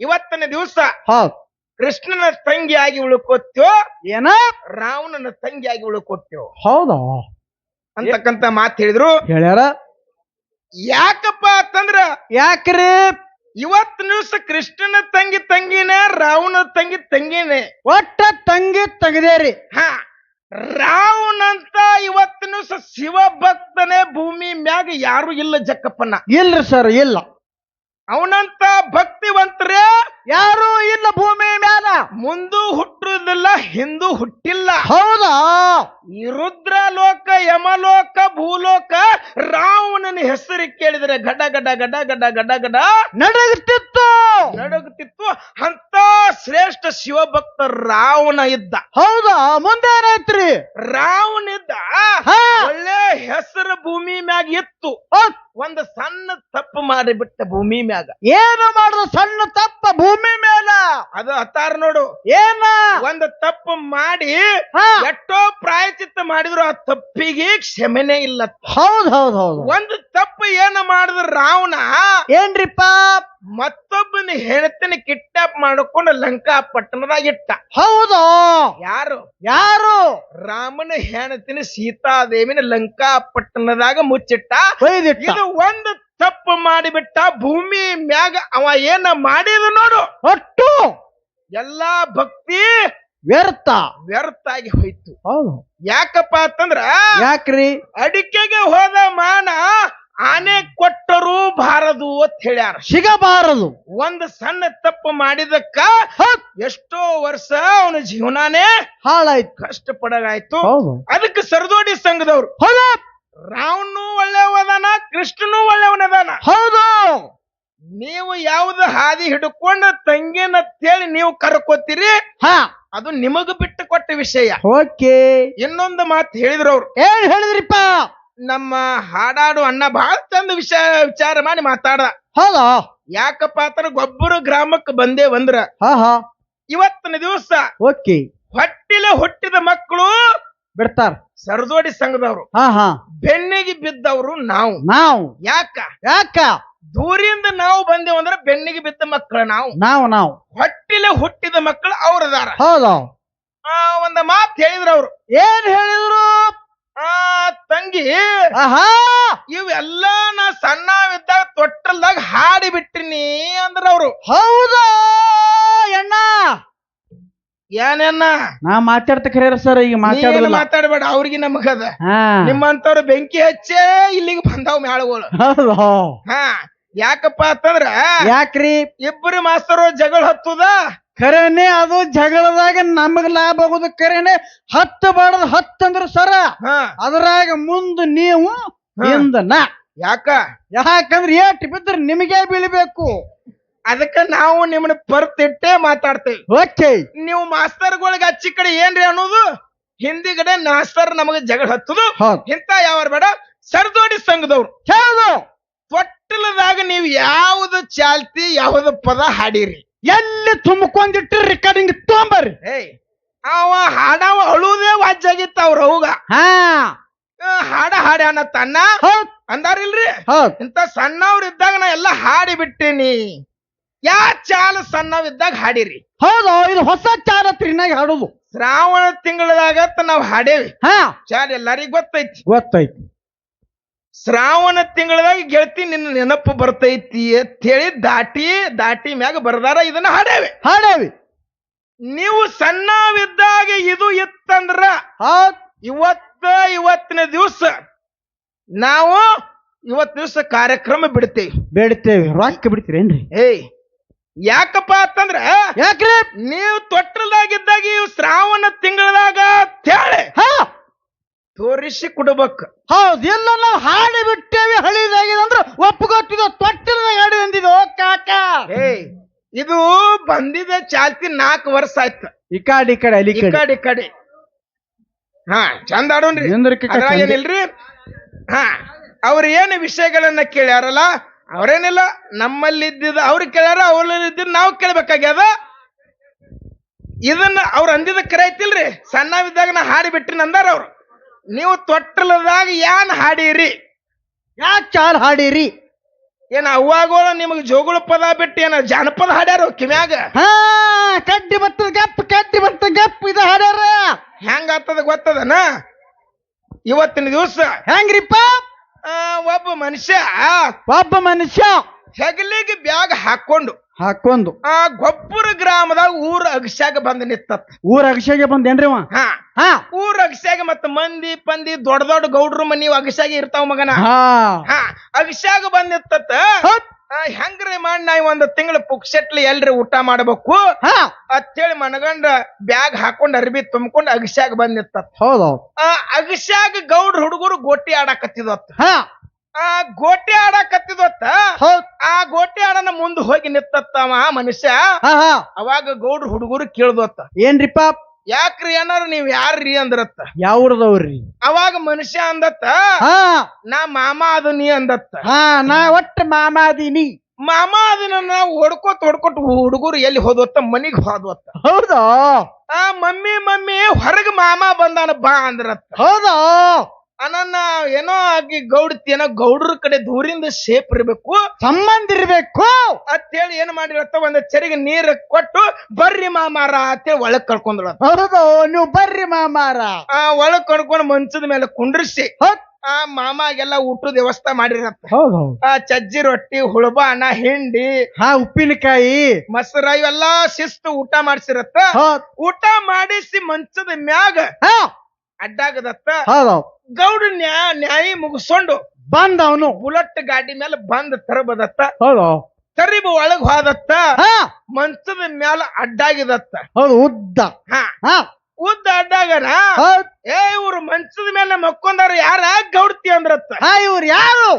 ಇವತ್ತನೇ ದಿವಸ ಹೌದ್. ಕೃಷ್ಣನ ತಂಗಿಯಾಗಿ ಉಳ್ಕೊತ್ಯೋ ಏನ? ರಾವಣನ ತಂಗಿಯಾಗಿ ಉಳ್ಕೊತ್ಯೋ? ಹೌದಾ? ಅಂತಕ್ಕಂತ ಮಾತು ಹೇಳಿದ್ರು. ಹೇಳ್ಯಾರ? ಯಾಕಪ್ಪ ಅಂತಂದ್ರ ಯಾಕ್ರಿ? ಇವತ್ತಿನ ದಿವಸ ಕೃಷ್ಣನ ತಂಗಿ ತಂಗಿನೇ ರಾವಣ ತಂಗಿ ತಂಗಿನೇ. ಒಟ್ಟ ತಂಗಿ ತೆಗದೇರಿ. ಹ ರಾವಣಂತ ಇವತ್ತಿನ ದಿವಸ ಶಿವ ಭಕ್ತನೇ ಭೂಮಿ ಮ್ಯಾಗ ಯಾರು ಇಲ್ಲ ಜಕ್ಕಪ್ಪನ. ಇಲ್ರಿ ಸರ್ ಇಲ್ಲ. ಅವನಂತ ಭಕ್ತಿವಂತರೇ ಯಾರು ಇಲ್ಲ ಭೂಮಿ ಮ್ಯಾಲ. ಮುಂದೂ ಹುಟ್ಟುದಿಲ್ಲ ಹಿಂದೂ ಹುಟ್ಟಿಲ್ಲ. ಹೌದಾ? ಈ ರುದ್ರ ಲೋಕ ಯಮಲೋಕ ಭೂಲೋಕ ರಾವಣನ ಹೆಸರು ಕೇಳಿದ್ರೆ ಗಡ ಗಡ ಗಡ ಗಡ ಗಡ ಗಡ ನಡಗುತ್ತಿತ್ತು. ನಡಗುತ್ತಿತ್ತು. ಅಂತ ಶ್ರೇಷ್ಠ ಶಿವಭಕ್ತ ರಾವಣ ಇದ್ದ. ಹೌದಾ? ಮುಂದೆ ಏನಾಯ್ತ್ರಿ? ರಾವಣ ಇದ್ದ ಒಳ್ಳೆ ಹೆಸರು ಭೂಮಿ ಮ್ಯಾಗ ಇತ್ತು. ಒಂದು ಸಣ್ಣ ತಪ್ಪು ಮಾಡಿಬಿಟ್ಟ ಭೂಮಿ ಮ್ಯಾಗ. ಏನು ಮಾಡುದು ಸಣ್ಣ ತಪ್ಪ ಭೂಮಿ ಮೇಲ? ಅದು ಹತ್ತಾರ ನೋಡು. ಏನ? ಒಂದು ತಪ್ಪು ಮಾಡಿ ಹಾ. ಎಷ್ಟೋ ಪ್ರಾಯಚಿತ್ತ ಮಾಡಿದ್ರು ಆ ತಪ್ಪಿಗೆ ಕ್ಷಮೆನೇ ಇಲ್ಲ. ಹೌದ್ ಹೌದ್ ಹೌದು. ಒಂದು ತಪ್ಪು ಏನು ಮಾಡಿದ್ರ ರಾವಣ ಏನ್ರಿಪ್ಪ? ಮತ್ತೊಬ್ಬನ ಹೆಣತಿನ ಕಿಡ್ನಾಪ್ ಮಾಡಿಕೊಂಡು ಲಂಕಾ ಪಟ್ಟಣದಾಗ ಇಟ್ಟ ಹೌದು. ಯಾರು? ಯಾರು? ರಾಮನ ಹೆಣತಿನ ಸೀತಾದೇವಿನ ಲಂಕಾ ಪಟ್ಟಣದಾಗ ಮುಚ್ಚಿಟ್ಟ. ಒಯ್ದಿಟ್ಟ ಇದು ಒಂದು ತಪ್ಪು ಮಾಡಿಬಿಟ್ಟ. ಭೂಮಿ ಮ್ಯಾಗ ಅವ ಏನ ಮಾಡಿದ ನೋಡು. ಒಟ್ಟು ಎಲ್ಲಾ ಭಕ್ತಿ ವ್ಯರ್ಥ. ವ್ಯರ್ಥ ಆಗಿ ಹೋಯ್ತು. ಹೌದು. ಯಾಕಪ್ಪ ಅಂತಂದ್ರ ಯಾಕ್ರಿ? ಅಡಿಕೆಗೆ ಹೋದ ಮಾನ ಆನೆ ಕೊಟ್ಟರು ಬಾರದು ಅಂತ ಹೇಳ್ಯಾರ. ಸಿಗಬಾರದು. ಒಂದು ಸಣ್ಣ ತಪ್ಪು ಮಾಡಿದಕ್ಕ. ಎಷ್ಟೋ ವರ್ಷ ಅವನ ಜೀವನಾನೇ ಹಾಳಾಯ್ತು. ಕಷ್ಟಪಡಗಾಯ್ತು ಹೌದು. ಅದಕ್ಕೆ ಸರದೋಡಿ ಸಂಘದವ್ರು. ಹೌದು. ರಾವಣನು ಒಳ್ಳೆಯವದಾನ ಕೃಷ್ಣನು ಒಳ್ಳೆಯವನದಾನ. ಹೌದು. ನೀವು ಯಾವ್ದು ಹಾದಿ ಹಿಡ್ಕೊಂಡು ತಂಗಿನ ತೇಳಿ ನೀವು ಕರ್ಕೋತೀರಿ? ಹಾ. ಅದು ನಿಮಗ ಬಿಟ್ಟು ಕೊಟ್ಟ ವಿಷಯ. ಓಕೆ. ಇನ್ನೊಂದು ಮಾತು ಹೇಳಿದ್ರು ಅವ್ರು. ಏನ್ ಹೇಳಿದ್ರಿಪ್ಪ? ನಮ್ಮ ಹಾಡಾಡು ಅಣ್ಣ ಬಹಳ ಚಂದ ವಿಷಯ ವಿಚಾರ ಮಾಡಿ ಮಾತಾಡ ಹೌದಾ? ಯಾಕಪ್ಪ ಅಂದ್ರ ಗೊಬ್ಬರು ಗ್ರಾಮಕ್ಕೆ ಬಂದೇ ಬಂದ್ರ ಹಾ ಹಾ. ಇವತ್ತಿನ ದಿವಸ ಓಕೆ. ಹೊಟ್ಟಿಲೆ ಹುಟ್ಟಿದ ಮಕ್ಕಳು ಬಿಡ್ತಾರ. ಸರದೋಡಿ ಸಂಘದವ್ರು. ಹಾ ಹಾ. ಬೆನ್ನಿಗೆ ಬಿದ್ದವರು ನಾವು. ನಾವು. ಯಾಕ? ಯಾಕ? ದೂರಿಂದ ನಾವು ಬಂದೇವು ಅಂದ್ರೆ ಬೆನ್ನಿಗೆ ಬಿದ್ದ ಮಕ್ಕಳು ನಾವು. ನಾವು ನಾವು. ಹೊಟ್ಟಿಲೆ ಹುಟ್ಟಿದ ಮಕ್ಕಳು ಅವ್ರದಾರ. ಹೌದಾ. ಆ ಒಂದ ಮಾತು ಹೇಳಿದ್ರು ಅವ್ರು. ಏನ್ ಹೇಳಿದ್ರು? ಆ ತಂಗಿ ಆಹಾ! ಇವೆಲ್ಲ ನಾ ಸಣ್ಣವಿದ್ದಾಗ ತೊಟ್ಟಲ್ದಾಗ ಹಾಡಿ ಬಿಟ್ಟಿನಿ ಅಂದ್ರ ಅವ್ರು. ಹೌದಾ? ಅಣ್ಣ ಏನೇನ ನಾ ಮಾತಾಡ್ತ ಕರೀರ ಸರ್ ಈಗ ಮಾತಾಡಿ ಮಾತಾಡೋದಿಲ್ಲ. ಮಾತಾಡಬೇಡ ಅವ್ರಿಗೆ ನಮಗದ. ಹಾ. ನಿಮ್ಮಂತವ್ರು ಬೆಂಕಿ ಹಚ್ಚೇ ಇಲ್ಲಿಗೆ ಬಂದಾವ್ ಮ್ಯಾಳಗಳು. ಹೌದು. ಹಾ. ಯಾಕಪ್ಪ ಅಂತಂದ್ರ ಯಾಕ್ರಿ? ಇಬ್ಬರು ಮಾಸ್ತರು ಜಗಳ ಹತ್ತದ? ಕರೆನೆ ಅದು ಜಗಳದಾಗ ನಮಗ್ ಲಾಭ ಆಗೋದು ಕರೆನೆ ಹತ್ತು ಬಾಡದ್ ಹತ್ತು ಅಂದ್ರ ಸರ. ಹಾ. ಅದ್ರಾಗ ಮುಂದ್ ನೀವು ಹಿಂದ ನಾ. ಯಾಕ? ಯಾಕಂದ್ರೆ ಏಟ್ ಬಿದ್ರ ನಿಮಗೆ ಬೀಳ್ಬೇಕು. ಅದಕ್ಕ ನಾವು ನಿಮ್ಮನ್ನ ಪರ್ತಿಟ್ಟೆ ಮಾತಾಡ್ತೇವೆ. ಓಕೆ. ನೀವು ಮಾಸ್ತರ್ಗಳಿಗೆ ಅಚ್ಚಿ ಕಡೆ ಏನ್ರಿ ಅನ್ನೋದು? ಹಿಂದಿಗಡೆ ಮಾಸ್ತರ್ ನಮಗ ಜಗಳ ಹತ್ತುದು. ಹೌದು. ಇಂತ ಯಾವ ಬೇಡ? ಸರ್ದೋಡಿ ಸಂಘದವ್ರು. ಹೌದು ತೊಟ್ಟಲದಾಗ ನೀವು ಯಾವ್ದು ಚಾಲ್ತಿ ಯಾವ್ದು ಪದ ಹಾಡಿರಿ. ಎಲ್ಲಿ ತುಂಬಿಕೊಂಡಿಟ್ಟು ರೆಕಾರ್ಡಿಂಗ್ ತೊಂಬರ್ರಿ ಏಯ್ ಅವ ಹಾಡವ ಅಳುವುದೇ ವಾಜ್ಯಾಗಿತ್ತ ಅವ್ರ ಅವಾಗ ಹಾ. ಹಾಡ ಹಾಡ ತನ್ನ. ಹೌದ್. ಅಂದಾರಿಲ್ರಿ? ಹೌದ್. ಇಂತ ಸಣ್ಣವ್ರಿದ್ದಾಗ ನಾ ಎಲ್ಲ ಹಾಡಿ ಬಿಟ್ಟೇನಿ. ಯಾ ಚಾಲ ಸಣ್ಣವಿದ್ದಾಗ ಹಾಡಿರಿ. ಹೌದು ಇದು ಹೊಸ ಚಾಲತ್ರಿನಾಗ ಹಾಡೋದು. ಶ್ರಾವಣ ತಿಂಗಳದಾಗ ನಾವ್ ಹಾಡೇವಿ. ಹಾ. ಚಾಲ ಎಲ್ಲರಿಗೂ ಗೊತ್ತೈತಿ. ಗೊತ್ತಾಯ್ತು ಶ್ರಾವಣ ತಿಂಗಳದಾಗ ಗೆಳತಿ ನಿನ್ನ ನೆನಪು ಬರ್ತೈತಿ ಅಂತ ಹೇಳಿ ದಾಟಿ ದಾಟಿ ಮ್ಯಾಗ ಬರ್ದಾರ ಇದನ್ನ ಹಾಡೇವಿ ಹಾಡೇವಿ ನೀವು ಸಣ್ಣವಿದ್ದಾಗ ಇದು ಇತ್ತಂದ್ರ ಇವತ್ತ ಇವತ್ತಿನ ದಿವಸ ನಾವು ಇವತ್ ದಿವಸ ಕಾರ್ಯಕ್ರಮ ಬಿಡ್ತೇವಿ. ಬೇಡ್ತೇವೆ. ರಾಕ್ ಬಿಡ್ತೀರೇನ್ರಿ ಏಯ್ ಯಾಕಪ್ಪ ಅಂತಂದ್ರ ಯಾಕ್ರಿ? ನೀವು ತೊಟ್ಟಲ್ದಾಗಿದ್ದಾಗ ಇವು ಶ್ರಾವಣ ತಿಂಗಳದಾಗ ತೇಳೆ ಹಾ ತೋರಿಸಿ ಕೊಡ್ಬೇಕು. ಹೌದು ಎಲ್ಲ ನಾವು ಹಾಡಿ ಬಿಟ್ಟೇವಿ ಹಳಿದಾಗಿದೆ ಅಂದ್ರೆ ಒಪ್ಪುಗೊತ್ತಿದ್ದು ತೊಟ್ಟಿಲ್ದಾಗ ಹಾಡಿ ಅಂದಿದ್ದು ಓ ಕಾಕ! ಇದು ಬಂದಿದೆ ಚಾಲ್ತಿ ನಾಲ್ಕು ವರ್ಷ ಆಯ್ತು. ಈ ಕಾಡಿ ಈ ಕಡೆ ಅಲ್ಲಿ ಈ ಕಡೆ. ಈ ಕಡೆ. ಹಾ ಚಂದ ಆಡೋನ್ರಿ ನಿಂದ್ರಿಕೆ ಅದ್ರಾಗ ಚಂದ. ಏನಿಲ್ರಿ ಹಾ ಅವ್ರ ಏನು ವಿಷಯಗಳನ್ನ ಕೇಳ್ಯಾರಲ್ಲ ಅವ್ರೇನಿಲ್ಲ ನಮ್ಮಲ್ಲಿ ಇದ್ದಿದ್ದು ಅವ್ರು ಕೇಳ್ಯಾರ ಅವ್ರಲ್ಲಿ ಇದ್ದಿದ್ದು ನಾವು ಕೇಳ್ಬೇಕಾಗ್ಯದ? ಇದನ್ನ ಅವ್ರು ಅಂದಿದ ಕರೆ ಐತಿಲ್ರಿ? ಸಣ್ಣವಿದ್ದಾಗ ನಾ ಹಾಡಿ ಬಿಟ್ಟಿನ ಅಂದಾರ ಅವ್ರು. ನೀವು ತೊಟ್ಟಲದಾಗ ಯಾನ್ ಹಾಡಿರಿ? ಯಾಕೆ ಚಾಲ್ ಹಾಡಿರಿ? ಏನ ಅವಾಗೋಳ ನಿಮಗೆ ಜೋಗುಳ ಪದ ಬಿಟ್ಟು ಏನ ಜಾನಪದ ಹಾಡ್ಯಾರ ಕಿವ್ಯಾಗ? ಹಾ ಕಡ್ಡಿ ಬರ್ತದ ಗಪ್ ಕಡ್ಡಿ ಬರ್ತದ ಗಪ್ ಇದು ಹಾಡ್ಯಾರ. ಹೆಂಗ ಆಗ್ತದ ಗೊತ್ತದನ? ಇವತ್ತಿನ ದಿವಸ ಹೆಂಗ್ರಿಪ್ಪ? ಒಬ್ಬ ಮನುಷ್ಯ ಒಬ್ಬ ಮನುಷ್ಯ ಹೆಗಲಿಗೆ ಬ್ಯಾಗ್ ಹಾಕೊಂಡು ಹಾಕೊಂಡು ಆ ಗೊಬ್ಬರ ಗ್ರಾಮದಾಗ ಊರ ಅಗಸ್ಯಾಗ ಬಂದ ನಿತ್ತ. ಊರ ಅಗಸ್ಯಾಗೆ ಬಂದೇನ್ರಿ ಅವ? ಹಾ. ಹಾ. ಊರ ಅಗಸ್ಯಾಗ ಮತ್ತ ಮಂದಿ ಪಂದಿ ದೊಡ್ಡ ದೊಡ್ಡ ಗೌಡ್ರ ಮನಿ ಅಗಸ್ಯಾಗ ಇರ್ತಾವ ಮಗನ. ಹಾ. ಹಾ ಅಗಸ್ಯಾಗ ಬಂದ್ ನಿತ್ತತ್ ಹೌದ್. ಆ, ಹೆಂಗ್ರಿ ಮಾಡಿ ನಾ ಒಂದ್ ತಿಂಗಳ ಪುಕ್ಸೆಟ್ಲಿ ಎಲ್ರಿ ಊಟ ಮಾಡ್ಬೇಕು? ಹಾ. ಅತ್ತೇಳಿ ಮನಗಂಡ ಬ್ಯಾಗ್ ಹಾಕೊಂಡ್ ಅರ್ಬಿ ತುಂಬ್ಕೊಂಡ್ ಅಗಸ್ಯಾಗ ಬಂದಿತ್ತ ಹೌದು ಆ ಅಗಸ್ಯಾಗ ಗೌಡ್ರ ಹುಡುಗರು ಗೋಟಿ ಆಡಾಕತ್ತಿದ್ವತ್ತ ಹಾ. ಆ ಗೋಟಿ ಆಡಾಕತ್ತಿದ್ವತ್ತ ಹೌದ್. ಆ ಗೋಟಿ ಆಡನ ಮುಂದ್ ಹೋಗಿ ನಿತ್ತತ್ತವ ಮನುಷ್ಯ. ಹಾ ಹಾ. ಅವಾಗ ಗೌಡ್ರ ಹುಡುಗರು ಕೇಳ್ದೊತ್ತ. ಏನ್ರಿಪ್ಪ ಯಾಕ್ರಿ ಏನಾರ ನೀವ್ ಯಾರ್ರಿ ಅಂದ್ರತ್ತ? ಯಾವ್ರದವ್ರಿ? ಅವಾಗ ಮನುಷ್ಯ ಅಂದತ್ತ ಹಾ. ನಾ ಮಾಮ ಅದು ನೀ ಅಂದತ್ತ. ಹಾ ನಾ ಒಟ್ಟ ಮಾಮ ಅದೀನಿ ಮಾಮ ಅದನ್ನ ಹೊಡ್ಕೋತ್ ಹೊಡ್ಕೊಟ್ ಹುಡುಗರು ಎಲ್ಲಿ ಹೋದ್ವತ್ತ? ಮನಿಗ್ ಹೋದ್ವತ್ತ. ಹೌದಾ? ಆ ಮಮ್ಮಿ ಮಮ್ಮಿ ಹೊರಗ್ ಮಾಮ ಬಂದಾನ ಬಾ ಅಂದ್ರತ್ತ. ಹೌದಾ? ಅನನ್ನ ಏನೋ ಆಗಿ ಗೌಡತಿ ಏನೋ ಗೌಡ್ರ ಕಡೆ ದೂರಿಂದ ಶೇಪ್ ಇರಬೇಕು. ಸಂಬಂಧ ಇರ್ಬೇಕು. ಅಂತೇಳಿ ಏನ್ ಮಾಡಿರತ್ತ ಒಂದ್ ಚರಿಗೆ ನೀರ್ ಕೊಟ್ಟು ಬರ್ರಿ ಮಾಮಾರ ಅಂತೇಳಿ ಒಳಗ್ ಕರ್ಕೊಂಡ್ರ ಹೌದು ನೀವು ಬರ್ರಿ ಮಾಮಾರ. ಆ ಒಳಗ್ ಕರ್ಕೊಂಡ್ ಮಂಚದ ಮೇಲೆ ಕುಂಡ್ರಿಸಿ. ಆ ಮಾಮಾಗೆಲ್ಲ ಊಟದ ವ್ಯವಸ್ಥೆ ಮಾಡಿರತ್ತ. ಹೌದು. ಆ ಚಜ್ಜಿ ರೊಟ್ಟಿ ಹುಳಬಾನ ಹಿಂಡಿ ಹಾ ಉಪ್ಪಿನಕಾಯಿ. ಮೊಸರ ಇವೆಲ್ಲಾ ಶಿಸ್ತು ಊಟ ಮಾಡಿಸಿರತ್ತ. ಊಟ ಮಾಡಿಸಿ ಮಂಚದ ಮ್ಯಾಗ ಅಡ್ಡಾಗದತ್ತ. ಹೌದು. ಗೌಡ ನ್ಯಾಯ ನ್ಯಾಯಿ ಮುಗಿಸ್ಕೊಂಡು ಬಂದ ಅವನು ಬುಲೆಟ್ ಗಾಡಿ ಮೇಲೆ ಬಂದ್ ತರಬದತ್ತ. ಹೌದು. ತರಿಬ ಒಳಗ್ ಹೋದತ್ತ. ಮಂಚದ ಮ್ಯಾಲ ಅಡ್ಡಾಗಿದತ್ತ. ಹೌದು ಉದ್ದ. ಹಾ. ಹಾ. ಉದ್ದ ಅಡ್ಡಾಗನ ಹೌದ್. ಏ ಇವ್ರು ಮಂಚದ ಮೇಲೆ ಮಕ್ಕೊಂಡಾರ ಯಾರ? ಗೌಡ್ತಿ ಅಂದ್ರತ್ತ. ಹಾ ಇವ್ರು ಯಾರು?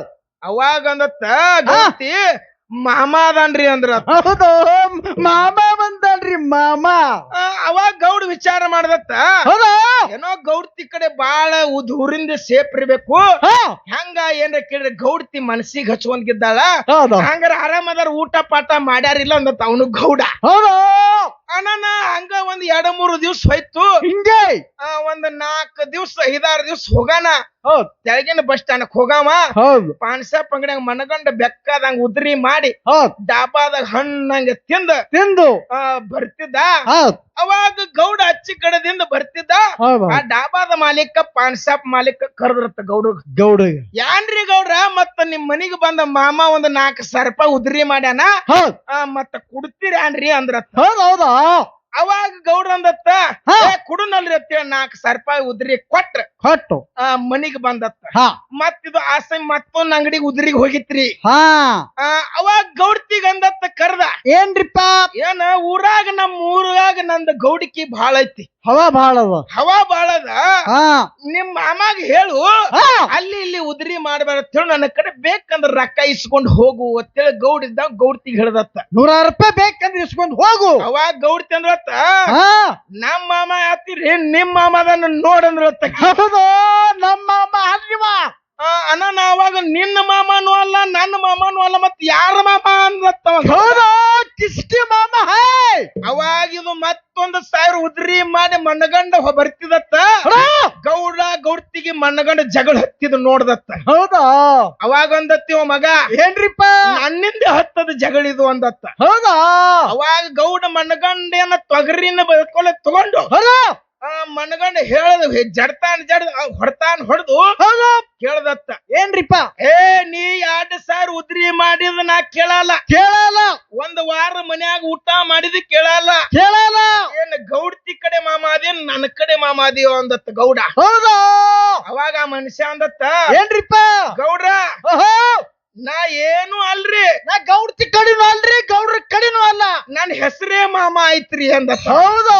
ಅವಾಗ ಅಂದತ್ತ ಗೌಡ್ತಿ ಮಾಮ ಅದಾನ್ರಿ ಅಂದ್ರ. ಹೌದು ಮಾಮ ಬಂದಲ್ರಿ ಮಾಮ. ಆ, ಅವಾಗ ಗೌಡ್ ವಿಚಾರ ಮಾಡ್ದತ್ತ. ಹೌದಾ. ಏನೋ ಗೌಡ್ತಿ ಕಡೆ ಬಾಳ ಉದೂರಿಂದ ಸೇಫ್ ಇರ್ಬೇಕು. ಹಾ. ಹೆಂಗ ಏನ್ರ ಕೇಳಿದ್ರೆ ಗೌಡ್ತಿ ಮನಸ್ಸಿಗೆ ಹಚ್ಕೊಂಡ್ಗಿದ್ದಾಳ. ಹೌದು. ಹಂಗಾರ ಆರಾಮದಾರ ಊಟ ಪಾಠ ಮಾಡ್ಯಾರಿಲ್ಲ ಅಂದತ್ತ ಅವನು ಗೌಡ. ಹೌದು. ಅಣ್ಣ ಹಂಗ ಒಂದ್ ಎರಡ್ ಮೂರು ದಿವ್ಸ ಹೋಯ್ತು. ಹಿಂಗೆ? ಆ, ಒಂದ್ ನಾಲ್ಕು ದಿವ್ಸ ಐದಾರು ದಿವ್ಸ ಹೋಗಾನ. ಹೌದ್. ತೆಳಗಿನ ಬಸ್ ಸ್ಟ್ಯಾಂಡ್ ಹೋಗಾವ. ಹೌದು. ಪಾನ್ಸಪ್ ಅಂಗಡಿಯಾಗ ಮನಗಂಡ ಬೆಕ್ಕದಂಗ ಉದ್ರಿ ಮಾಡಿ ಹೌದ್. ಡಾಬಾದಾಗ ಹಣ್ಣಂಗ ತಿಂದ ತಿಂದು. ಆ, ಬರ್ತಿದ್ದ. ಹೌದ್. ಅವಾಗ ಗೌಡ ಅಚ್ಚಿ ಕಡದಿಂದ ಬರ್ತಿದ್ದ ಹೌದು. ಆ ಡಾಬಾದ ಮಾಲೀಕ ಪಾನ್ಸಾಪ್ ಮಾಲೀಕ ಕರೆದ್ರತ್ತ ಗೌಡ ಗೌಡ ಯಾನ್ರಿ ಗೌಡ್ರ? ಮತ್ತ ನಿಮ್ ಮನಿಗೆ ಬಂದ ಮಾಮ ಒಂದ್ ನಾಲ್ಕು ಸರ್ಪ ರೂಪಾಯಿ ಉದ್ರಿ ಮಾಡ್ಯಾನ. ಹೌದ್. ಆ, ಮತ್ತ ಕುಡ್ತೀರ್ಯಾನ್ರಿ ಅಂದ್ರ ಹೌದ್ ಹೌದಾ? ಅವಾಗ ಗೌಡ್ರ ಅಂದತ್ತ ಹಾ. ಕುಡುನಲ್ರಿ ಅಂತೇಳಿ ನಾಲ್ಕು ಸಾವಿರ ರೂಪಾಯಿ ಉದ್ರಿ ಕೊಟ್ರ. ಹೊಟ್ಟು ಆ, ಮನಿಗ್ ಬಂದತ್ತ. ಹಾ. ಮತ್ತಿದು ಆಸೆ ಮತ್ತೊಂದ್ ಅಂಗಡಿಗೆ ಉದ್ರಿಗೆ ಹೋಗಿತ್ರಿ. ಹಾ. ಆ, ಅವಾಗ ಗೌಡ್ತಿಗ್ ಅಂದತ್ತ ಕರ್ದ. ಏನ್ರಿಪ್ಪ ಏನ ಊರಾಗ ನಮ್ ಊರಾಗ ನಂದ ಗೌಡಿಕಿ ಬಾಳ ಐತಿ. ಹವಾ ಅದ ಹವಾ ಬಾಳದ ಹಾ. ನಿಮ್ ಮಾಮಾಗ ಹೇಳು ಹಾ. ಅಲ್ಲಿ ಇಲ್ಲಿ ಉದ್ರಿ ಮಾಡ್ಬಾರ ಅಂತೇಳಿ ನನ್ನ ಕಡೆ ಬೇಕಂದ್ರ ರೊಕ್ಕ ಇಸ್ಕೊಂಡ್ ಹೋಗು ಅಂತೇಳಿ ಇದ್ದಾಗ ಗೌಡ್ತಿಗ್ ಹೇಳ್ದತ್ತ. ನೂರಾರು ರೂಪಾಯಿ ಬೇಕಂದ್ರೆ ಇಸ್ಕೊಂಡ್ ಹೋಗು. ಅವಾಗ ಗೌಡ್ತಿ ಅಂದ್ರತ್ತ ಹಾ. ನಮ್ಮ ಮಾಮ ಆತಿರಿ ನಿಮ್ ಮಾಮದನ್ನ ನೋಡಂದ್ರ ಹೌದು ನಮ್ಮ ಮಾಮ ಅಲ್ರಿವ ಅಣ್ಣ ಅವಾಗ ನಿನ್ನ ಮಾಮನೂ ಅಲ್ಲ ನನ್ನ ಮಾಮನೂ ಅಲ್ಲ ಮತ್ತೆ ಯಾರ ಮಾಮ. ಹೌದು? ಕಿಸ್ಟಿ ಮಾಮ ಹೇ! ಅವಾಗ ಇದು ಮತ್ತೊಂದು ಸಾವಿರ ಉದ್ರಿ ಮಾಡಿ ಮಣ್ಣಗಂಡ ಬರ್ತಿದತ್ತ ಗೌಡ ಗೌಡ್ತಿಗೆ ಮಣ್ಣಗಂಡ ಜಗಳ ಹತ್ತಿದ ನೋಡ್ದತ್ತ. ಹೌದಾ? ಅವಾಗ ಅಂದತ್ತಿವ ಮಗ ಏನ್ರಿಪ್ಪ? ನನ್ನಿಂದ ಹತ್ತದ ಜಗಳಿದು ಅಂದತ್ತ. ಹೌದಾ? ಅವಾಗ ಗೌಡ ಮಣ್ಣಗಂಡೇನ ತೊಗರಿನ ಬದುಕೊಳ್ಳ ತಗೊಂಡು ಹೌದು? ಆ ಮನಗಂಡ ಹೇಳದ ಜಡ್ತಾನ್ ಜಡ್ ಹೊಡ್ತಾನ್ ಹೊಡೆದು ಕೇಳದತ್ತ. ಏನ್ರಿಪ್ಪ? ಏ ನೀ ಎರಡ್ ಸಾವಿರ ಉದ್ರಿ ಮಾಡಿದ ನಾ ಕೇಳಲ್ಲ. ಕೇಳಲ್ಲ. ಒಂದ್ ವಾರ ಮನ್ಯಾಗ ಊಟ ಮಾಡಿದ ಕೇಳಲ್ಲ. ಕೇಳಲ್ಲ. ಏನ್ ಗೌಡ್ತಿ ಕಡೆ ಮಾಮಾದಿ ನನ್ನ ಕಡೆ ಮಾಮಾದಿ ಅಂದತ್ತ ಗೌಡ. ಹೌದಾ. ಅವಾಗ ಆ ಮನುಷ್ಯ ಅಂದತ್ತ ಏನ್ರಿಪ್ಪ? ಗೌಡ್ರ ಓಹೋ. ನಾ ಏನು ಅಲ್ರಿ. ನಾ ಗೌಡ್ತಿ ಕಡಿನೂ ಅಲ್ರಿ ಗೌಡ್ರ ಕಡಿನೂ ಅಲ್ಲ. ನನ್ ಹೆಸರೇ ಮಾಮ ಐತ್ರಿ ಅಂದ ಹೌದು?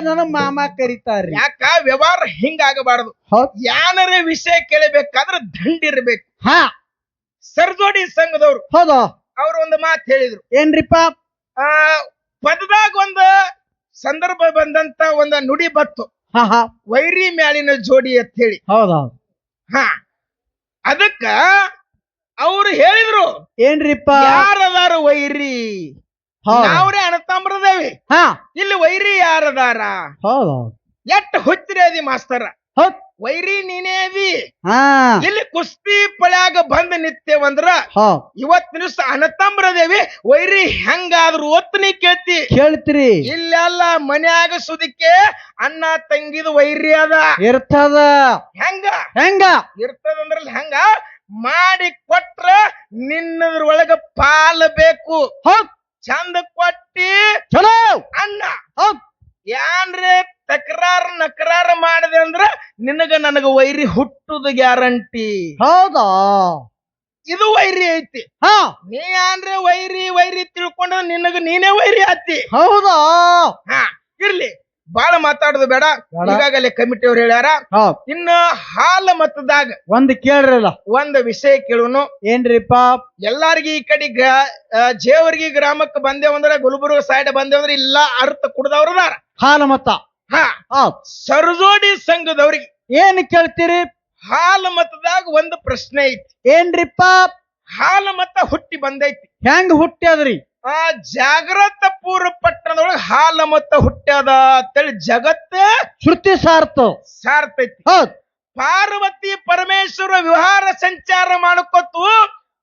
ನನ್ನ ಮಾಮ ಕರೀತಾರ್ರಿ. ಯಾಕ? ವ್ಯವಹಾರ ಹಿಂಗಾಗಬಾರದು ಹೌದ್. ಯಾನರೇ ವಿಷಯ ಕೇಳಬೇಕಾದ್ರೆ ದಂಡಿರ್ಬೇಕು ಹಾ. ಸರ್ಜೋಡಿ ಸಂಘದವ್ರು. ಹೌದು? ಅವ್ರು ಒಂದು ಮಾತು ಹೇಳಿದ್ರು. ಏನ್ರಿಪ್ಪ? ಆ ಪದದಾಗ ಒಂದು ಸಂದರ್ಭ ಬಂದಂತ ಒಂದು ನುಡಿ ಬತ್ತು ಹಾ ಹಾ. ವೈರಿ ಮ್ಯಾಲಿನ ಜೋಡಿ ಅಂತ ಹೇಳಿ. ಹೌದೌದು. ಹಾ. ಅದಕ್ಕ ಅವ್ರು ಹೇಳಿದ್ರು ಏನ್ರಿಪ್ಪ? ಯಾರದಾರ ವೈರಿ? ಅವ್ರೇ ನಾವ್ರೇ ಅಣತಾಮ್ರದೇವಿ ಹಾ. ಇಲ್ಲಿ ವೈರಿ ಯಾರದಾರ? ಎಟ್ ಹುಚ್ಚಿರಿ ಅದಿ ಮಾಸ್ತರ? ಹೌದ್. ವೈರಿ ನೀನೇ ಅದಿ ಹಾ. ಇಲ್ಲಿ ಕುಸ್ತಿ ಪಳ್ಯಾಗ ಬಂದ್ ನಿತ್ಯವಂದ್ರ ಹೌದ್ ಇವತ್ತಿನ ದಿವಸ ಅನತಂಬ್ರದೇವಿ ವೈರಿ ಹೆಂಗಾದ್ರು ಒತ್ತು ನೀ ಕೇಳ್ತಿ. ಕೇಳ್ತೀರಿ. ಇಲ್ಲೆಲ್ಲ ಮನ್ಯಾಗ ಸುದಿಕ್ಕೆ ಅಣ್ಣ ತಂಗಿದ ವೈರಿ ಅದ. ಇರ್ತದ. ಹೆಂಗ? ಹೆಂಗ? ಇರ್ತದಂದ್ರಲ್ಲಿ ಹೆಂಗ? ನಿನ್ನದ್ರೊಳಗ ಪಾಲ ಬೇಕು. ಚಂದ ಕೊಟ್ಟಿ ಚಲೋ. ಅಣ್ಣ ಹೌದ್. ಯಾನ್ರೆ ತಕರಾರ ನಕರಾರ ಮಾಡಿದೆ ಅಂದ್ರ ನಿನಗ ನನಗ ವೈರಿ ಹುಟ್ಟುದು ಗ್ಯಾರಂಟಿ. ಹೌದಾ? ಇದು ವೈರಿ ಐತಿ. ಹಾ. ನೀ ಯಾನ್ರೆ ವೈರಿ ವೈರಿ ತಿಳ್ಕೊಂಡ್ರೆ ನಿನಗ ನೀನೇ ವೈರಿ ಆತಿ. ಹೌದಾ? ಹಾ ಇರ್ಲಿ. ಬಾಳ ಮಾತಾಡುದು ಬೇಡ. ಈಗಾಗಲೇ ಕಮಿಟಿ ಅವ್ರು ಹೇಳ್ಯಾರ. ಹೌದ್. ಇನ್ನ ಹಾಲ ಮತದಾಗ ಒಂದ್ ಕೇಳ್ರಲ್ಲ. ಒಂದ್ ವಿಷಯ ಕೇಳುನು. ಏನ್ರಿಪ್ಪ? ಎಲ್ಲಾರ್ಗಿ ಈ ಕಡೆ ಆ, ಜೇವರ್ಗಿ ಗ್ರಾಮಕ್ಕೆ ಬಂದೇವಂದ್ರ ಗುಲ್ಬರ್ಗ ಸೈಡ್ ಬಂದೇವಂದ್ರ ಇಲ್ಲ ಅರ್ಥ ಕುಡ್ದವ್ರದಾರ ಹಾಲು ಮತ. ಹಾ. ಹೌದ್. ಸರ್ಜೋಡಿ ಸಂಘದವ್ರಿಗೆ ಏನ್ ಕೇಳ್ತೀರಿ? ಹಾಲ ಮತದಾಗ ಒಂದು ಪ್ರಶ್ನೆ ಐತಿ. ಏನ್ರಿಪ್ಪ? ಹಾಲ ಮತ ಹುಟ್ಟಿ ಬಂದೈತಿ. ಹೆಂಗ್ ಹುಟ್ಟ್ಯಾದ್ರಿ? ಆ ಜಾಗ್ರತ ಪೂರ್ವ ಪಟ್ಟಣದೊಳಗ ಹಾಲ ಮತ್ತ ಹುಟ್ಟ್ಯದ ಅಂತೇಳಿ ಜಗತ್ತ ಶ್ರುತಿ ಸಾರ್ತು. ಸಾರ್ತೈತಿ. ಹೌದ್. ಪಾರ್ವತಿ ಪರಮೇಶ್ವರ ವಿಹಾರ ಸಂಚಾರ ಮಾಡ್ಕೊತು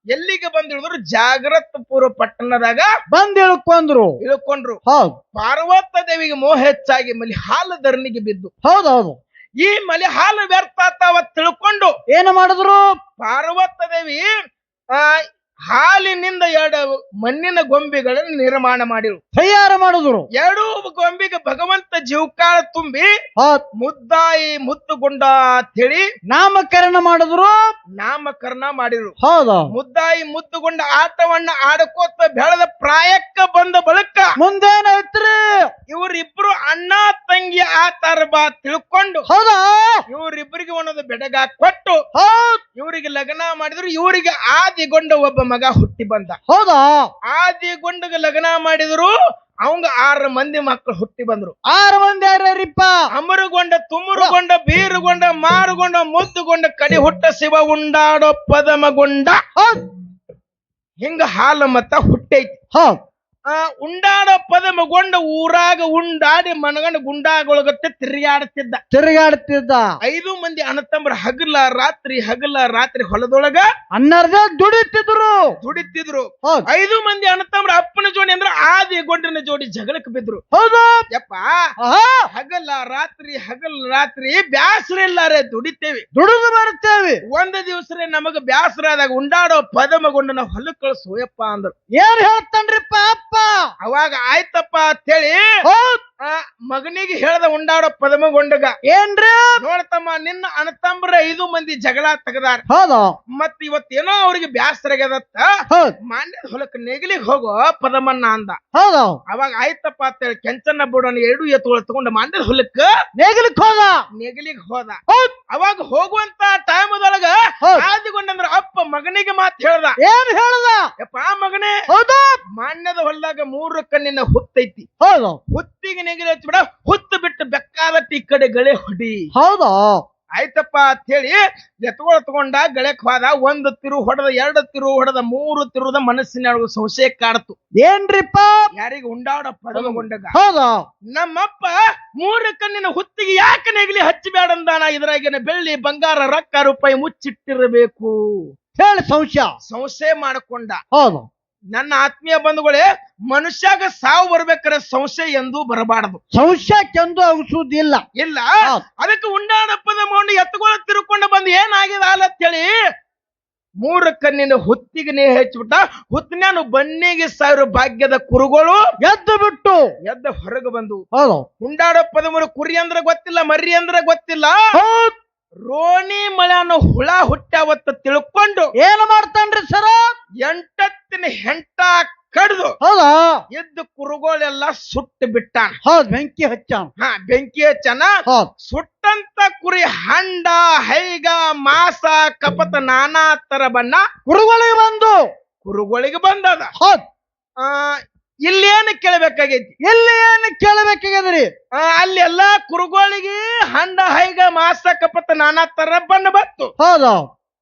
ಎಲ್ಲಿಗೆ ಬಂದಿಳಿದ್ರು ಜಾಗ್ರತ ಪೂರ್ವ ಪಟ್ಟಣದಾಗ ಬಂದ್ ಇಳ್ಕೊಂಡ್ರು ಇಳ್ಕೊಂಡ್ರು ಹೌದ್. ಪಾರ್ವತ ದೇವಿಗೆ ಮೋಹ ಹೆಚ್ಚಾಗಿ ಮಲಿ ಹಾಲು ಧರಣಿಗೆ ಬಿದ್ದು. ಹೌದೌದು ಹೌದು. ಈ ಮಲಿ ಹಾಲು ವ್ಯರ್ಥ ಆತಾವ ತಿಳ್ಕೊಂಡು ಏನು ಮಾಡಿದ್ರು? ಪಾರ್ವತ ದೇವಿ ಆ ಹಾಲಿನಿಂದ ಎರಡು ಮಣ್ಣಿನ ಗೊಂಬೆಗಳನ್ನು ನಿರ್ಮಾಣ ಮಾಡಿರು. ತಯಾರ ಮಾಡಿದ್ರು. ಎರಡು ಗೊಂಬೆಗೆ ಭಗವಂತ ಜೀವಕಾಲ ತುಂಬಿ ಮುದ್ದಾಯಿ ಮುತ್ತುಗುಂಡ ಹೇಳಿ ನಾಮಕರಣ ಮಾಡಿದ್ರು. ನಾಮಕರಣ ಮಾಡಿರು. ಹೌದು. ಮುದ್ದಾಯಿ ಮುತ್ತುಗುಂಡ ಆಟವನ್ನ ಆಡಕೋತ ಬೆಳೆದ ಪ್ರಾಯಕ್ಕ ಬಂದ ಬಳಿಕ ಮುಂದೇನೈತ್ರಿ ಇವರಿಬ್ರು ಅಣ್ಣ ತಂಗಿ ಆತಾರ ಬಾ ತಿಳ್ಕೊಂಡು ಹೌದಾ? ಇವರಿಬ್ಬರಿಗೆ ಒಂದೊಂದು ಬೆಡಗ ಕೊಟ್ಟು ಮಾಡಿದ್ರು ಇವರಿಗೆ ಆದಿಗೊಂಡ ಒಬ್ಬ ಮಗ ಹುಟ್ಟಿ ಬಂದ. ಹೌದಾ? ಆದಿಗೊಂಡಗ ಲಗ್ನ ಮಾಡಿದ್ರು ಅವಂಗ ಆರು ಮಂದಿ ಮಕ್ಕಳು ಹುಟ್ಟಿ ಬಂದ್ರು. ಆರು ಮಂದಿ ಯಾರ್ಯಾರಿಪ್ಪ? ಅಮರುಗೊಂಡ ತುಮರುಗೊಂಡ ಬೀರುಗೊಂಡ ಮಾರುಗೊಂಡ ಮುದ್ದುಗೊಂಡ ಕಡಿ ಹುಟ್ಟ ಶಿವ ಉಂಡಾಡೋ ಪದಮಗೊಂಡ ಹಿಂಗ ಹಾಲ ಮತ್ತ ಹುಟ್ಟೈತಿ. ಹೌದ್. ಆ ಉಂಡಾಡ ಪದಮಗೊಂಡ ಊರಾಗ ಉಂಡಾಡಿ ಮನಗಂಡ ಗುಂಡಾಗೊಳಗತ್ತೆ ತಿರುಗಾಡ್ತಿದ್ದ. ತಿರುಗಾಡ್ತಿದ್ದ. ಐದು ಮಂದಿ ಅಣ್ಣತಮ್ಮರ ಹಗಲ ರಾತ್ರಿ ಹಗಲ ರಾತ್ರಿ ಹೊಲದೊಳಗ ಅನ್ನರ್ಧ ದುಡಿತಿದ್ರು. ದುಡಿತಿದ್ರು. ಹೌದ್. ಐದು ಮಂದಿ ಅಣ್ಣತಮ್ಮರ ಅಪ್ಪನ ಜೋಡಿ ಅಂದ್ರ ಆದಿ ಗೊಂಡನ ಜೋಡಿ ಜಗಳಕ್ಕೆ ಬಿದ್ರು. ಹೌದು. ಯಪ್ಪ ಆಹಾ, ಹಗಲ ರಾತ್ರಿ ಹಗಲ ರಾತ್ರಿ ಬ್ಯಾಸರ ಇಲ್ಲಾರೆ ದುಡಿತೇವಿ. ದುಡಿದು ಬರ್ತೇವಿ ಒಂದ್ ದಿವಸ ನಮಗ ಬ್ಯಾಸರ ಆದಾಗ ಉಂಡಾಡೋ ಪದಮಗೊಂಡನ ಹೊಲಕ್ ಕಳ್ಸು ಯಪ್ಪ ಅಂದ್ರು. ಏನ್ ಹೇಳ್ತಾನ್ರಿಪ್ಪ ಅಪ್ಪ ಅವಾಗ ಆಯ್ತಪ್ಪ ಅಂತೇಳಿ ಹೇಳಿ ಆ ಮಗನಿಗೆ ಹೇಳ್ದ ಉಂಡಾಡೋ ಪದಮಗೊಂಡಗ. ಏನ್ರಿ? ನೋಡ್ತಮ್ಮ ನಿನ್ನ ಅಣತಂಬ್ರ ಐದು ಮಂದಿ ಜಗಳ ತೆಗದಾರ. ಹೌದು. ಮತ್ ಇವತ್ತೇನೋ ಅವ್ರಿಗೆ ಬ್ಯಾಸರ ಆಗ್ಯದತ್ತ ಹೌದ್. ಮಾನ್ಯದ ಹೊಲಕ್ ನೆಗಲಿಗೆ ಹೋಗೋ ಪದಮನ್ನ ಅಂದ. ಹೌದು. ಅವಾಗ ಆಯ್ತಪ್ಪ ಅಂತೇಳಿ ಕೆಂಚನ್ನ ಬಿಡೋಣ ಎರಡು ಎತ್ತುಗಳು ತಗೊಂಡು ಮಾನ್ಯ ಹೊಲಕ್ಕ ನೆಗಲಿಗೆ ಹೋದ. ನೆಗಲಿಗೆ ಹೋದ. ಹೌದ್. ಅವಾಗ ಹೋಗುವಂತ ಟೈಮದೊಳಗ ಹೌದ್. ಆದಿಗೊಂಡಂದ್ರ ಅಪ್ಪ ಮಗನಿಗೆ ಮಾತ್ ಹೇಳ್ದ. ಏನ್ ಹೇಳ್ದ? ಯಪ್ಪ ಮಗನೇ ಹೌದು. ಮಾನ್ಯದ ಹೊಲದಾಗ ಮೂರು ಕಣ್ಣಿನ ಹುತ್ತೈತಿ. ಹೌದು. ಹುತ್ತಿಗೆ ಹಚ್ಚಿ ಬಿಡ ಹುತ್ತು ಬಿಟ್ಟು ಬೆಕ್ಕಾದ ಈ ಕಡೆ ಗಳೆ ಹೊಡಿ. ಹೌದು. ಆಯ್ತಪ್ಪ ಅಂತ ಹೇಳಿ ಎತ್ಕೊಳ್ ತಗೊಂಡ ಗಳಕ್ ಹೋದ ಒಂದು ತಿರು ಹೊಡೆದ ಎರಡು ತಿರು ಹೊಡೆದ ಮೂರು ತಿರುದ ಮನಸ್ಸಿನ ಸಂಶಯ ಕಾಡ್ತು. ಏನ್ರಿಪ್ಪ? ಯಾರಿಗೆ ಉಂಡಾಡ ಪದಮಗೊಂಡಗ ಹೌದು. ನಮ್ಮಪ್ಪ ಮೂರು ಕಣ್ಣಿನ ಹುತ್ತಿಗೆ ಯಾಕೆ ನೆಗಲಿ ಹಚ್ಚಬೇಡಂದಾನ ಇದ್ರಾಗಿನ ಬೆಳ್ಳಿ ಬಂಗಾರ ರೊಕ್ಕ ರೂಪಾಯಿ ಮುಚ್ಚಿಟ್ಟಿರಬೇಕು. ಹೇಳಿ ಸಂಶಯ. ಸಂಶಯ ಮಾಡ್ಕೊಂಡ. ಹೌದು. ನನ್ನ ಆತ್ಮೀಯ ಬಂಧುಗಳೇ ಮನುಷ್ಯಾಗ ಸಾವು ಬರ್ಬೇಕಾದ್ರೆ ಸಂಶಯ ಎಂದು ಬರಬಾರದು. ಸಂಶಯ ಕೆಂದು ಔಷಧಿಲ್ಲ ಇಲ್ಲ. ಅದಕ್ಕೆ ಉಂಡಾಡಪ್ಪದ ಮೌಂಡ್ ಎತ್ತುಗಳ ತಿರುಕೊಂಡು ಬಂದು ಏನಾಗಿದೆ ಅಂತ ಹೇಳಿ ಮೂರು ಕಣ್ಣಿನ ಹುತ್ತಿಗೆ ನೀ ಹೆಚ್ಚಿಬಿಟ್ಟ ಹುತ್ತಿನ ಬನ್ನಿಗೆ ಸಾವಿರ ಭಾಗ್ಯದ ಕುರುಗಳು ಎದ್ದು ಬಿಟ್ಟು. ಎದ್ದ ಹೊರಗೆ ಬಂದು. ಹೌದು. ಮೂರು ಕುರಿ ಅಂದ್ರೆ ಗೊತ್ತಿಲ್ಲ ಮರಿ ಅಂದ್ರೆ ಗೊತ್ತಿಲ್ಲ. ರೋಣಿ ಮಳೆಯನ್ನು ಹುಳ ಹುಟ್ಟಾವತ್ತ ತಿಳ್ಕೊಂಡು ಏನು ಮಾಡ್ತಾನ್ರಿ ಸರ? ಎಂಟತ್ತಿನ ಹೆಂಟ ಕಡ್ದು ಹೌದಾ? ಎದ್ದು ಕುರುಗೋಳೆಲ್ಲ ಸುಟ್ಟು ಬಿಟ್ಟಾನ. ಹೌದ್ ಬೆಂಕಿ ಹಚ್ಚಾನ. ಹಾ ಬೆಂಕಿ ಹಚ್ಚನ. ಹೌದ್. ಸುಟ್ಟಂತ ಕುರಿ ಹಂಡ ಹೈಗ ಮಾಸ ಕಪತ ನಾನಾ ತರ ಬಣ್ಣ ಕುರುಗಳಿಗೆ ಬಂದು? ಕುರುಗಳಿಗೆ ಬಂದದ. ಹೌದ್. ಆ ಇಲ್ಲೇನು ಕೇಳಬೇಕಾಗೈತಿ? ಇಲ್ಲಿ ಏನು ಕೇಳಬೇಕಾಗ್ಯದ್ರಿ ಅಲ್ಲಿ ಎಲ್ಲಾ ಕುರುಗಳಿಗೆ ಹಂಡ ಹೈಗ ಮಾಸ ಕಪತ ನಾನಾ ತರ ಬಂದು ಬತ್ತು ಹೌದು.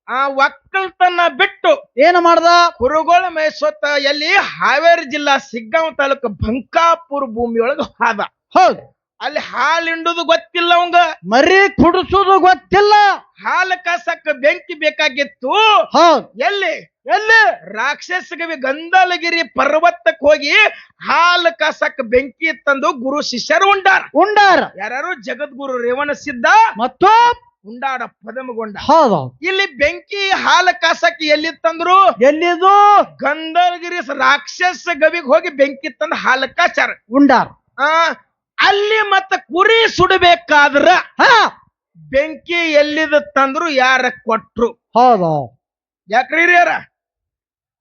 ಆ ಒಕ್ಕಲ್ತನ ಬಿಟ್ಟು ಏನು ಮಾಡ್ದ? ಕುರುಗೋಳ ಮೇಸೊತ್ತ ಎಲ್ಲಿ? ಹಾವೇರಿ ಜಿಲ್ಲಾ ಸಿಗ್ಗಾಂವ್ ತಾಲೂಕು ಬಂಕಾಪುರ ಭೂಮಿಯೊಳಗ ಹಾದ. ಹೌದು. ಅಲ್ಲಿ ಹಾಲು ಹಿಂಡುದು ಗೊತ್ತಿಲ್ಲ ಅವಂಗ. ಮರಿ ಕುಡಿಸೋದು ಗೊತ್ತಿಲ್ಲ. ಹಾಲು ಕಾಸಕ್ಕ ಬೆಂಕಿ ಬೇಕಾಗಿತ್ತು. ಹೌದು. ಎಲ್ಲಿ? ಎಲ್ಲಿ? ರಾಕ್ಷಸಗವಿ ಗಂಧಲಗಿರಿ ಪರ್ವತಕ್ಕೆ ಹೋಗಿ ಹಾಲು ಕಸಕ್ ಬೆಂಕಿ ತಂದು ಗುರು ಶಿಷ್ಯರು ಉಂಡಾರ. ಉಂಡಾರ. ಯಾರು ಜಗದ್ಗುರು ರೇವಣ ಸಿದ್ಧ ಮತ್ತು? ಉಂಡಾಡ ಪದಮಗೊಂಡ. ಹೌದು. ಇಲ್ಲಿ ಬೆಂಕಿ ಹಾಲು ಕಾಸಕ್ಕೆ ಎಲ್ಲಿ ತಂದ್ರು? ಎಲ್ಲಿದು? ಗಂಧಲಗಿರಿ ರಾಕ್ಷಸ ಗವಿಗೆ ಹೋಗಿ ಬೆಂಕಿ ತಂದು ಹಾಲು ಕಾಚಾರ ಉಂಡಾರ. ಆ ಅಲ್ಲಿ ಮತ್ತ ಕುರಿ ಸುಡಬೇಕಾದ್ರ ಹಾ. ಬೆಂಕಿ ಎಲ್ಲಿದ ತಂದ್ರು ಯಾರ ಕೊಟ್ರು. ಹೌದು. ಯಾಕ್ರಿ ಹಿರಿಯರ?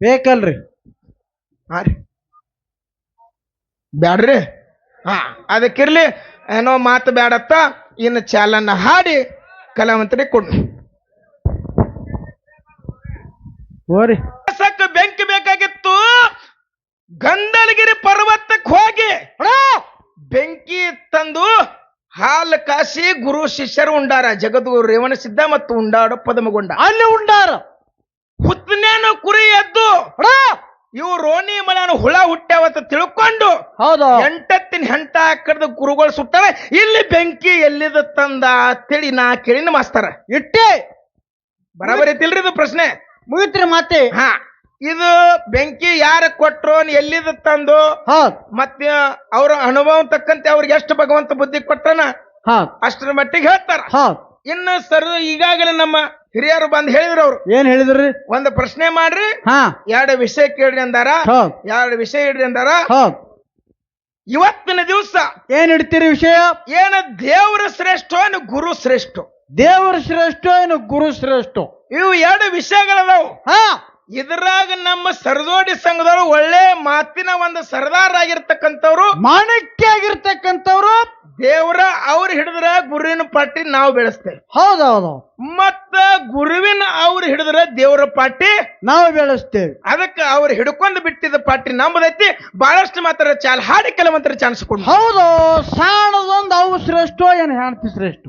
ಬೇಕಲ್ರಿ. ಹಾ ರೀ. ಬ್ಯಾಡ್ರಿ? ಹಾ ಅದಕ್ಕಿರ್ಲಿ ಏನೋ ಮಾತು ಬ್ಯಾಡತ್ತ ಇನ್ನು ಚಾಲನ್ನ ಹಾಡಿ ಕಲಾವಂತರಿಗೆ ಕೊಡು. ಓರಿ ಸಕ್ಕ ಬೆಂಕಿ ಬೇಕಾಗಿತ್ತು ಗಂಧಲಗಿರಿ ಪರ್ವತಕ್ಕೆ ಹೋಗಿ. ಬೆಂಕಿ ತಂದು ಹಾಲು ಕಾಸಿ ಗುರು ಶಿಷ್ಯರು ಉಂಡಾರ ಜಗದ್ಗುರು ರೇವಣ ಸಿದ್ಧ ಮತ್ತು ಉಂಡಾಡ ಪದಮಗೊಂಡ. ಅಲ್ಲಿ ಉಂಡಾರ. ಹುತ್ತನೇನು ಕುರಿ ಎದ್ದು ಇವು ರೋಣಿ ಮನೆಯ ಹುಳ ಹುಟ್ಟ್ಯಾವತ್ತ ತಿಳ್ಕೊಂಡು ಹೌದು. ಎಂಟತ್ತಿನ ಹೆಂಟ ಕಡ್ದು ಗುರುಗಳು ಸುತ್ತವೆ ಇಲ್ಲಿ ಬೆಂಕಿ ಎಲ್ಲಿದ ತಂದ ತಿಳಿ ನಾ ಕೇಳಿನ ಮಾಸ್ತಾರ ಇಟ್ಟೆ. ಬರಬರಿ ತಿಳ್ರಿ ಇದು ಪ್ರಶ್ನೆ? ಮುಗಿತ್ರಿ ಮಾತೆ. ಹಾ ಇದು ಬೆಂಕಿ ಯಾರ ಕೊಟ್ರು ಎಲ್ಲಿದ ತಂದು? ಮತ್ತೆ ಅವ್ರ ಅನುಭವ ತಕ್ಕಂತೆ ಅವ್ರಿಗೆ ಎಷ್ಟು ಭಗವಂತ ಬುದ್ಧಿ ಕೊಟ್ಟನ? ಅಷ್ಟರ ಮಟ್ಟಿಗೆ ಹೇಳ್ತಾರ. ಇನ್ನು ಸರ್ ಈಗಾಗಲೇ ನಮ್ಮ ಹಿರಿಯರು ಬಂದ್ ಹೇಳಿದ್ರು ಅವ್ರು. ಏನ್ ಹೇಳಿದ್ರಿ? ಒಂದು ಪ್ರಶ್ನೆ ಮಾಡ್ರಿ. ಹಾ. ಎರಡು ವಿಷಯ ಕೇಳ್ರಿ ಅಂದಾರ. ಹೌದ್. ಎರಡು ವಿಷಯ ಇಡ್ರಿ ಅಂದಾರ. ಹೌದ್. ಇವತ್ತಿನ ದಿವಸ ಏನ್ ಇಡ್ತೀರಿ ವಿಷಯ? ಏನ ದೇವರ ಶ್ರೇಷ್ಠ ಏನು ಗುರು ಶ್ರೇಷ್ಠ? ದೇವರ ಶ್ರೇಷ್ಠ ಏನು ಗುರು ಶ್ರೇಷ್ಠ? ಇವು ಎರಡು ವಿಷಯಗಳದಾವು. ಹಾ. ಇದ್ರಾಗ ನಮ್ಮ ಸರದೋಡಿ ಸಂಘದವರು ಒಳ್ಳೆ ಮಾತಿನ ಒಂದು ಸರ್ದಾರ್ ಆಗಿರ್ತಕ್ಕಂಥವ್ರು. ಮಾಣಿಕ್ಯ ಆಗಿರ್ತಕ್ಕಂಥವ್ರು ದೇವರ ಅವ್ರ ಹಿಡಿದ್ರ ಗುರುವಿನ ಪಟ್ಟಿ ನಾವು ಬೆಳೆಸ್ತೇವೆ. ಹೌದೌದು. ಮತ್ತ ಗುರುವಿನ ಅವ್ರ ಹಿಡಿದ್ರೆ ದೇವರ ಪಾಟಿ ನಾವು ಬೆಳೆಸ್ತೇವೆ. ಅದಕ್ಕೆ ಅವ್ರು ಹಿಡ್ಕೊಂಡು ಬಿಟ್ಟಿದ್ದ ಪಾಟಿ ನಮ್ಮದೈತಿ ಬಹಳಷ್ಟು ಮಾತ್ರ ಚಾಲ್ ಹಾಡಿ ಕೆಲವಂತರ ಚಾನ್ಸ್ ಕೊಡು ಹೌದು ಸಾಣದೊಂದು ಅವು ಶ್ರೇಷ್ಠ ಏನು ಹೆಣ್ತಿ ಶ್ರೇಷ್ಠ?